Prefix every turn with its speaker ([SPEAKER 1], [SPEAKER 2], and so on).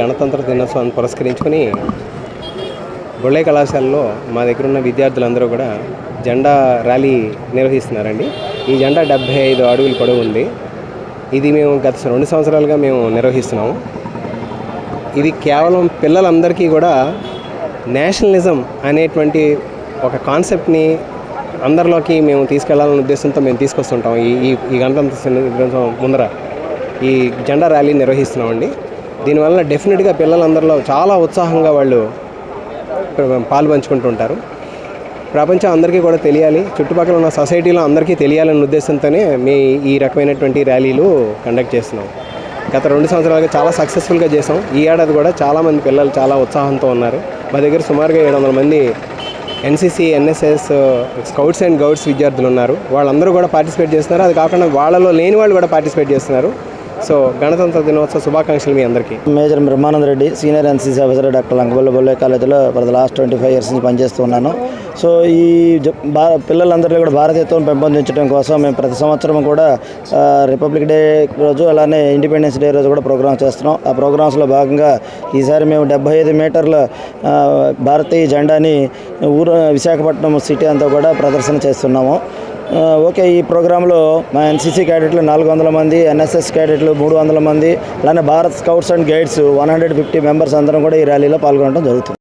[SPEAKER 1] గణతంత్ర దినోత్సవాన్ని పురస్కరించుకొని బొళ్ళే కళాశాలలో మా దగ్గర ఉన్న విద్యార్థులందరూ కూడా జెండా ర్యాలీ నిర్వహిస్తున్నారండి. ఈ జెండా డెబ్భై ఐదు అడుగులు పొడవు ఉంది. ఇది మేము గత రెండు సంవత్సరాలుగా మేము నిర్వహిస్తున్నాము. ఇది కేవలం పిల్లలందరికీ కూడా నేషనలిజం అనేటువంటి ఒక కాన్సెప్ట్ని అందరిలోకి మేము తీసుకెళ్ళాలనే ఉద్దేశంతో మేము తీసుకొస్తుంటాం. ఈ ఈ గణతంత్ర దినోత్సవం ముందర ఈ జెండా ర్యాలీ నిర్వహిస్తున్నామండి. దీనివల్ల డెఫినెట్గా పిల్లలందరిలో చాలా ఉత్సాహంగా వాళ్ళు పాలు ప్రపంచం అందరికీ కూడా తెలియాలి చుట్టుపక్కల ఉన్న సొసైటీలో అందరికీ తెలియాలనే ఉద్దేశంతోనే మీ ఈ రకమైనటువంటి ర్యాలీలు కండక్ట్ చేస్తున్నాం. గత రెండు సంవత్సరాలుగా చాలా సక్సెస్ఫుల్గా చేసాం ఈ ఏడాది కూడా చాలామంది పిల్లలు చాలా ఉత్సాహంతో ఉన్నారు. మా దగ్గర సుమారుగా ఏడు వందల మంది NCC NSS scouts and guides విద్యార్థులు ఉన్నారు. వాళ్ళందరూ కూడా పార్టిసిపేట్ చేస్తున్నారు. అది కాకుండా వాళ్ళలో లేని వాళ్ళు కూడా పార్టిసిపేట్ చేస్తున్నారు. సో గణతంత్ర దినోత్సవ శుభాకాంక్షలు మీ అందరికీ.
[SPEAKER 2] Major Brahmananda Reddy senior NCC officer doctor Lankaballa Bolle కాలేజీలో for the last twenty five years నుంచి పనిచేస్తున్నాను సో ఈ జ- కూడా భారతీయత్వం పెంపొందించడం కోసం మేము ప్రతి సంవత్సరం కూడా రిపబ్లిక్ డే రోజు అలానే ఇండిపెండెన్స్ డే రోజు కూడా ప్రోగ్రామ్స్ చేస్తున్నాం. ఆ ప్రోగ్రామ్స్లో భాగంగా ఈసారి మేము డెబ్బై ఐదు మీటర్ల భారతీయ జెండాని ఊరు విశాఖపట్నం సిటీ అంతా కూడా ప్రదర్శన చేస్తున్నాము. ఓకే ఈ ప్రోగ్రాంలో మా ఎన్సీసీ క్యాడెట్లు నాలుగు వందల మంది ఎన్ఎస్ఎస్ క్యాడెట్లు మూడు వందల మంది. అలానే Bharat scouts and guides one hundred fifty members అందరం కూడా ఈ ర్యాలీలో పాల్గొనడం జరుగుతుంది.